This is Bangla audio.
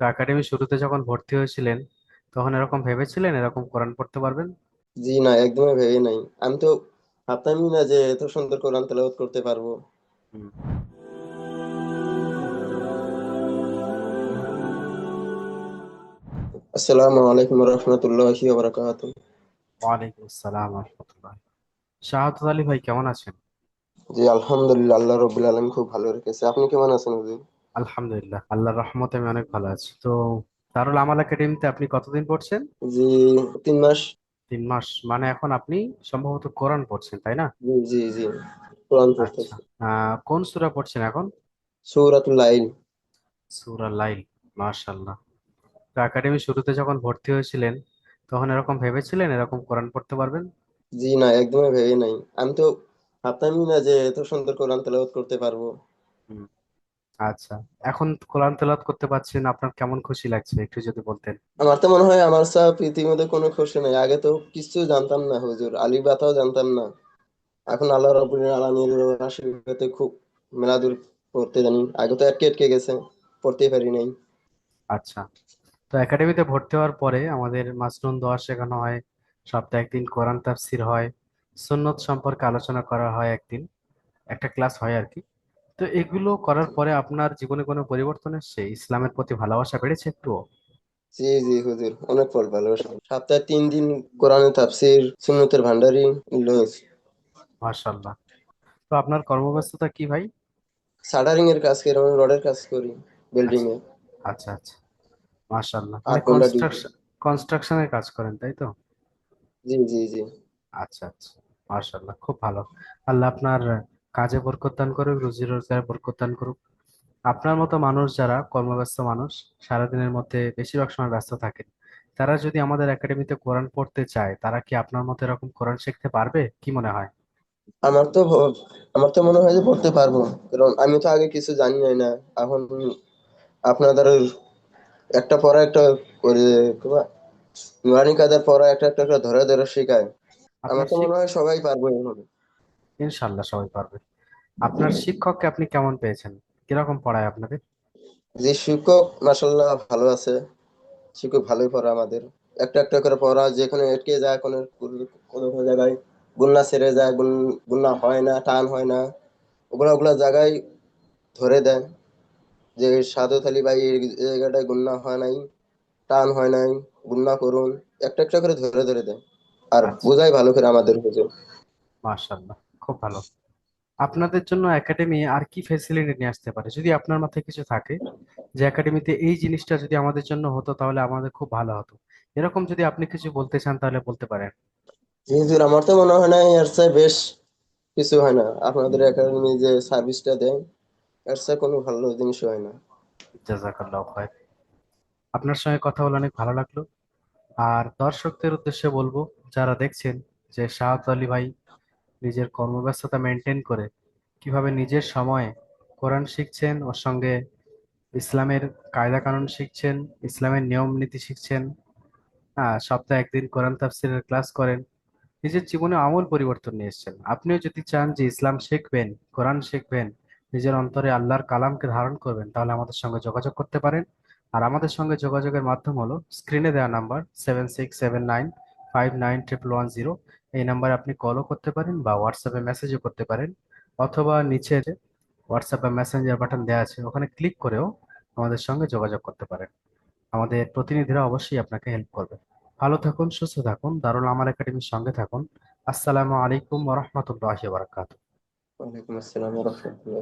তো একাডেমি শুরুতে যখন ভর্তি হয়েছিলেন তখন এরকম ভেবেছিলেন? এরকম কোরআন পড়তে পারবেন? জি না একদমই ভেবে নাই। আমি তো ভাবতামই না যে এত সুন্দর কোরআন তেলাওয়াত করতে পারব। আসসালামু আলাইকুম রহমতুল্লাহি বারাকাতুহ। ওয়ালাইকুম আসসালাম রহমতুল্লাহ। শাহাদত আলী ভাই কেমন আছেন? জি আলহামদুলিল্লাহ আল্লাহ রবুল আলম খুব ভালো রেখেছে। আপনি কেমন আছেন হুজুর? আলহামদুলিল্লাহ আল্লাহর রহমতে আমি অনেক ভালো আছি। তো দারুল আমাল একাডেমিতে আপনি কতদিন পড়ছেন? জি তিন মাস। তিন মাস মানে এখন আপনি সম্ভবত কোরআন পড়ছেন তাই না? জি জি কোরআন আচ্ছা পড়তেছি আহ কোন সূরা পড়ছেন এখন? সূরাতুল লাইল। সূরা লাইল মাশাআল্লাহ। তো একাডেমি শুরুতে যখন ভর্তি হয়েছিলেন তখন এরকম ভেবেছিলেন এরকম কোরআন পড়তে পারবেন? জি না একদমই ভেবে নাই। আমি তো ভাবতামই না যে এত সুন্দর কোরআন তেলাওয়াত করতে পারব। হুম, আচ্ছা এখন কোরআন তেলাওয়াত করতে পারছেন আপনার কেমন খুশি লাগছে একটু যদি বলতেন? আমার তো মনে হয় আমার সব পৃথিবীতে কোনো খুশি নাই। আগে তো কিছু জানতাম না হুজুর আলিফ বাতাও জানতাম না। এখন আল্লাহ রাব্বুল আলামিনের আশীর্বাদে খুব মেলাদুর পড়তে জানি। আগে তো আটকে আটকে গেছে পড়তেই পারি নাই। আচ্ছা তো একাডেমিতে ভর্তি হওয়ার পরে আমাদের মাসনুন দোয়া শেখানো হয় সপ্তাহে একদিন কোরআন তাফসির হয় সুন্নত সম্পর্কে আলোচনা করা হয় একদিন একটা ক্লাস হয় আর কি। তো এগুলো করার পরে আপনার জীবনে কোনো পরিবর্তন এসেছে? ইসলামের প্রতি ভালোবাসা বেড়েছে একটুও জি জি হুজুর অনেক পড় ভালোবাসা। সপ্তাহে তিন দিন কোরআনের তাফসির সুন্নতের ভান্ডারি মাশাআল্লাহ। তো আপনার কর্মব্যস্ততা কি ভাই? সাটারিং এর কাজ করি রডের কাজ করি বিল্ডিং এ। আচ্ছা আচ্ছা মাশাআল্লাহ। আট মানে কনস্ট্রাকশন কনস্ট্রাকশনের কাজ করেন তাই তো? জি জি জি। আচ্ছা আচ্ছা। মাশাআল্লাহ খুব ভালো। আল্লাহ আপনার কাজে বরকত দান করুক রুজি রোজগারে বরকত দান করুক। আপনার মতো মানুষ যারা কর্মব্যস্ত মানুষ সারাদিনের মধ্যে বেশিরভাগ সময় ব্যস্ত থাকেন তারা যদি আমাদের একাডেমিতে কোরআন পড়তে চায় তারা কি আপনার মতো এরকম কোরআন শিখতে পারবে? কি মনে হয়? আমার তো আমার তো মনে হয় যে পড়তে পারব। কারণ আমি তো আগে কিছু জানি না। এখন আপনাদের একটা পড়া একটা করে নুরানি কাদের পড়া একটা একটা ধরে ধরে শেখায়। আমার তো মনে হয় সবাই পারব এভাবে। ইনশাল্লাহ সবাই পারবে। আপনার শিক্ষককে আপনি কেমন পেয়েছেন? কীরকম পড়ায় আপনাদের? যে শিক্ষক মাসাল্লাহ ভালো আছে। শিক্ষক ভালোই পড়া আমাদের। একটা একটা করে পড়া যেখানে আটকে যায় কোনো কোনো কোনো জায়গায় গুন্না ছেড়ে যায় গুন গুন্না হয় না টান হয় না। ওগুলা ওগুলা জায়গায় ধরে দেয়। যে সাধু থালি ভাই এই জায়গাটায় গুন্না হয় নাই টান হয় নাই গুন্না করুন। একটা একটা করে ধরে ধরে দেয়। আর আচ্ছা। বোঝাই ভালো করে আমাদের হুজুর মাশাআল্লাহ। খুব ভালো। আপনাদের জন্য একাডেমি আর কি ফেসিলিটি নিয়ে আসতে পারে? যদি আপনার মাথায় কিছু থাকে যে একাডেমিতে এই জিনিসটা যদি আমাদের জন্য হতো তাহলে আমাদের খুব ভালো হতো। এরকম যদি আপনি কিছু বলতে চান তাহলে বলতে পারেন। জি হুজুর আমার তো মনে হয় না এর চেয়ে বেশ কিছু হয় না। আপনাদের একাডেমি যে সার্ভিসটা দেয় এর চেয়ে কোনো ভালো জিনিস হয় না। জাজাকাল্লাহ খায়ের। আপনার সঙ্গে কথা বলে অনেক ভালো লাগল। আর দর্শকদের উদ্দেশ্যে বলব যারা দেখছেন যে শাহাদ আলী ভাই নিজের কর্মব্যস্ততা মেনটেন করে কীভাবে নিজের সময়ে কোরআন শিখছেন, ওর সঙ্গে ইসলামের কায়দা কানুন শিখছেন, ইসলামের নিয়ম নীতি শিখছেন সপ্তাহে একদিন কোরআন তাফসিরের ক্লাস করেন, নিজের জীবনে আমূল পরিবর্তন নিয়ে এসেছেন। আপনিও যদি চান যে ইসলাম শিখবেন, কোরআন শিখবেন, নিজের অন্তরে আল্লাহর কালামকে ধারণ করবেন, তাহলে আমাদের সঙ্গে যোগাযোগ করতে পারেন। আর আমাদের সঙ্গে যোগাযোগের মাধ্যম হলো স্ক্রিনে দেওয়া number seven six seven nine five nine triple one zero এই নাম্বারে আপনি কলও করতে পারেন বা হোয়াটসঅ্যাপে মেসেজও করতে পারেন অথবা নিচের হোয়াটসঅ্যাপ বা মেসেঞ্জার বাটন দেওয়া আছে, ওখানে ক্লিক করেও আমাদের সঙ্গে যোগাযোগ করতে পারেন। আমাদের প্রতিনিধিরা অবশ্যই আপনাকে হেল্প করবে। ভালো থাকুন, সুস্থ থাকুন, দারুল আমার একাডেমির সঙ্গে থাকুন। আসসালামু আলাইকুম ওরহমতুল্লাহি বারাকাতুহু ওয়ালাইকুম আসসালাম রহমতুল্লাহ